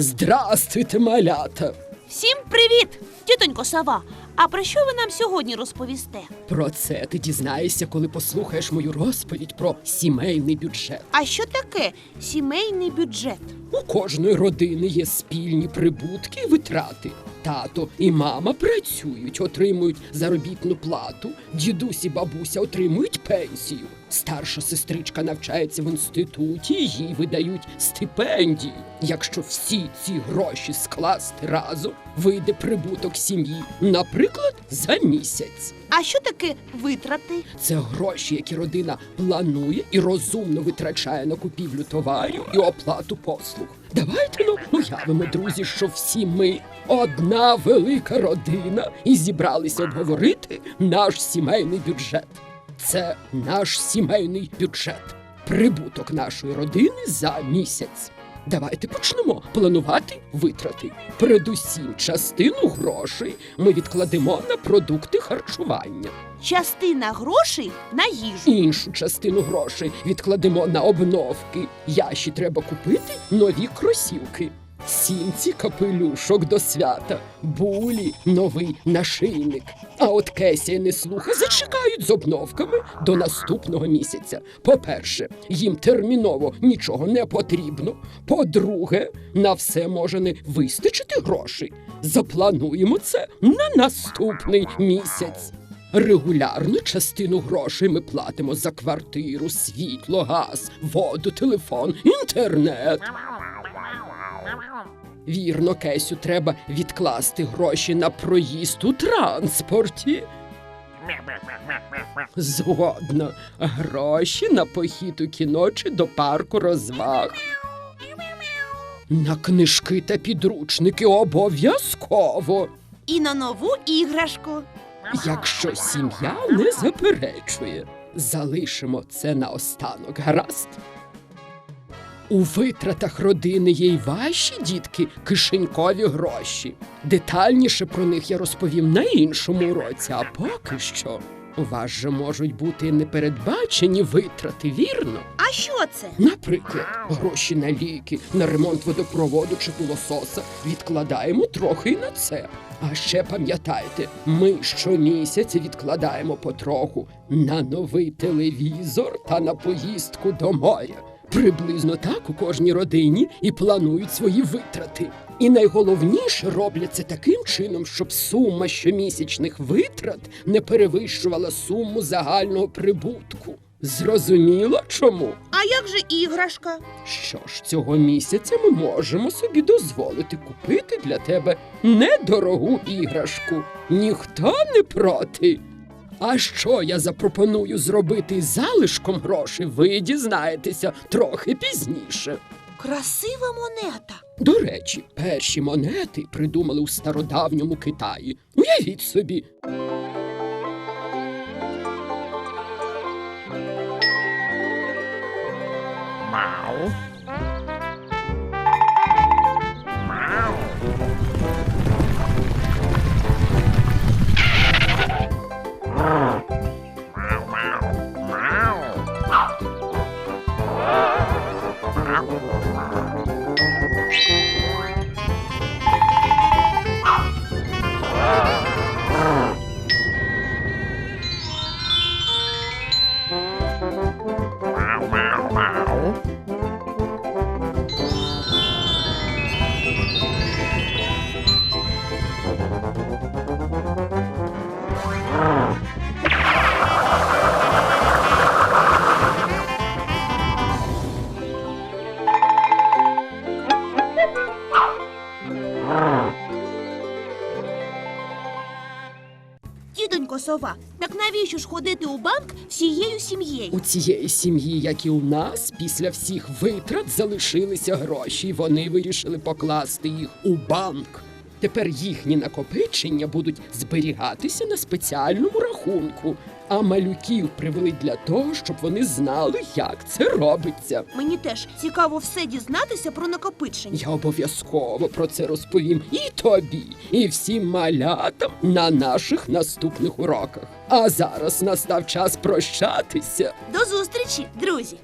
Здрастуйте, малята! Всім привіт, тітонько сова. А про що ви нам сьогодні розповісте? Про це ти дізнаєшся, коли послухаєш мою розповідь про сімейний бюджет. А що таке сімейний бюджет? У кожної родини є спільні прибутки і витрати. Тато і мама працюють, отримують заробітну плату, дідусь і бабуся отримують пенсію. Старша сестричка навчається в інституті, їй видають стипендії. Якщо всі ці гроші скласти разом, вийде прибуток сім'ї, наприклад, за місяць. А що таке витрати? Це гроші, які родина планує і розумно витрачає на купівлю товарів і оплату послуг. Давайте ну уявимо, друзі, що всі ми одна велика родина і зібралися обговорити наш сімейний бюджет. Це наш сімейний бюджет, прибуток нашої родини за місяць. Давайте почнемо планувати витрати. Передусім, частину грошей ми відкладемо на продукти харчування. Частина грошей на їжу. Іншу частину грошей відкладемо на обновки. Ящі треба купити нові кросівки. Сімці капелюшок до свята, булі новий нашийник. А от Кеся і Неслуха зачекають з обновками до наступного місяця. По-перше, їм терміново нічого не потрібно. По-друге, на все може не вистачити грошей. Заплануємо це на наступний місяць. Регулярну частину грошей ми платимо за квартиру, світло, газ, воду, телефон, інтернет. Вірно, Кесю, треба відкласти гроші на проїзд у транспорті. Згодно, гроші на похід у кіно чи до парку розваг. На книжки та підручники обов'язково. І на нову іграшку. Якщо сім'я не заперечує, залишимо це наостанок, гаразд? У витратах родини є й ваші дітки кишенькові гроші. Детальніше про них я розповім на іншому уроці, а поки що. У вас же можуть бути непередбачені витрати, вірно? А що це? Наприклад, гроші на ліки, на ремонт водопроводу чи пилососа відкладаємо трохи й на це. А ще пам'ятайте, ми щомісяця відкладаємо потроху на новий телевізор та на поїздку до моря. Приблизно так у кожній родині і планують свої витрати. І найголовніше роблять це таким чином, щоб сума щомісячних витрат не перевищувала суму загального прибутку. Зрозуміло чому? А як же іграшка? Що ж, цього місяця ми можемо собі дозволити купити для тебе недорогу іграшку. Ніхто не проти. А що я запропоную зробити залишком грошей, ви дізнаєтеся трохи пізніше. Красива монета. До речі, перші монети придумали у стародавньому Китаї. Уявіть собі. Мау. Мау. Тітонько сова, так навіщо ж ходити у банк всією сім'єю? У цієї сім'ї, як і у нас, після всіх витрат залишилися гроші, вони вирішили покласти їх у банк. Тепер їхні накопичення будуть зберігатися на спеціальному рахунку, а малюків привели для того, щоб вони знали, як це робиться. Мені теж цікаво все дізнатися про накопичення. Я обов'язково про це розповім і тобі, і всім малятам на наших наступних уроках. А зараз настав час прощатися. До зустрічі, друзі!